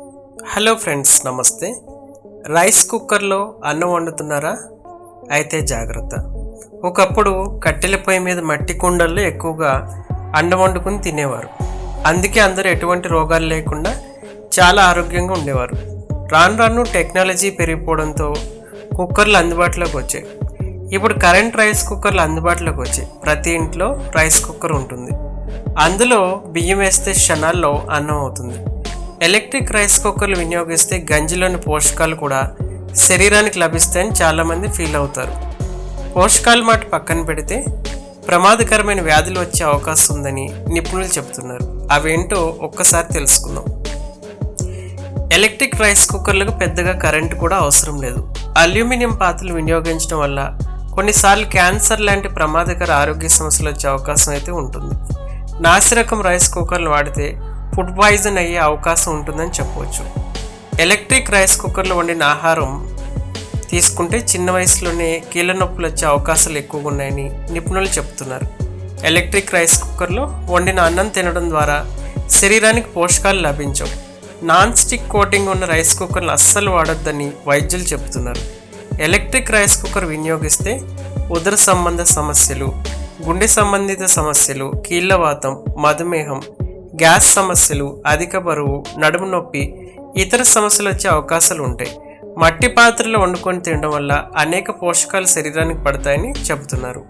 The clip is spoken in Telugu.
హలో ఫ్రెండ్స్ నమస్తే. రైస్ కుక్కర్లో అన్నం వండుతున్నారా? అయితే జాగ్రత్త. ఒకప్పుడు కట్టెల పొయ్యి మీద మట్టి కుండల్లో ఎక్కువగా అన్నం వండుకుని తినేవారు. అందుకే అందరూ ఎటువంటి రోగాలు లేకుండా చాలా ఆరోగ్యంగా ఉండేవారు. రాను రాను టెక్నాలజీ పెరిగిపోవడంతో కుక్కర్లు అందుబాటులోకి వచ్చాయి. ఇప్పుడు కరెంట్ రైస్ కుక్కర్లు అందుబాటులోకి వచ్చాయి. ప్రతి ఇంట్లో రైస్ కుక్కర్ ఉంటుంది. అందులో బియ్యం వేస్తే క్షణాల్లో అన్నం అవుతుంది. ఎలక్ట్రిక్ రైస్ కుక్కర్లు వినియోగిస్తే గంజిలోని పోషకాలు కూడా శరీరానికి లభిస్తాయని చాలామంది ఫీల్ అవుతారు. పోషకాల మాట పక్కన పెడితే ప్రమాదకరమైన వ్యాధులు వచ్చే అవకాశం ఉందని నిపుణులు చెబుతున్నారు. అవేంటో ఒక్కసారి తెలుసుకుందాం. ఎలక్ట్రిక్ రైస్ కుక్కర్లకు పెద్దగా కరెంటు కూడా అవసరం లేదు. అల్యూమినియం పాత్రలు వినియోగించడం వల్ల కొన్నిసార్లు క్యాన్సర్ లాంటి ప్రమాదకర ఆరోగ్య సమస్యలు వచ్చే అవకాశం అయితే ఉంటుంది. నాసిరకం రైస్ కుక్కర్లు వాడితే ఫుడ్ పాయిజన్ అయ్యే అవకాశం ఉంటుందని చెప్పవచ్చు. ఎలక్ట్రిక్ రైస్ కుక్కర్లో వండిన ఆహారం తీసుకుంటే చిన్న వయసులోనే కీళ్ళ నొప్పులు వచ్చే అవకాశాలు ఎక్కువగా ఉన్నాయని నిపుణులు చెప్తున్నారు ఎలక్ట్రిక్ రైస్ కుక్కర్లో వండిన అన్నం తినడం ద్వారా శరీరానికి పోషకాలు లభించవు. నాన్ స్టిక్ కోటింగ్ ఉన్న రైస్ కుక్కర్లు అస్సలు వాడొద్దని వైద్యులు చెబుతున్నారు. ఎలక్ట్రిక్ రైస్ కుక్కర్ వినియోగిస్తే ఉదర సంబంధ సమస్యలు గుండె సంబంధిత సమస్యలు కీళ్ళవాతం మధుమేహం గ్యాస్ సమస్యలు అధిక బరువు నడుము నొప్పి ఇతర సమస్యలు వచ్చే అవకాశాలు ఉంటాయి. మట్టి పాత్రలో వండుకొని తినడం వల్ల అనేక పోషకాలు శరీరానికి పడతాయని చెబుతున్నారు.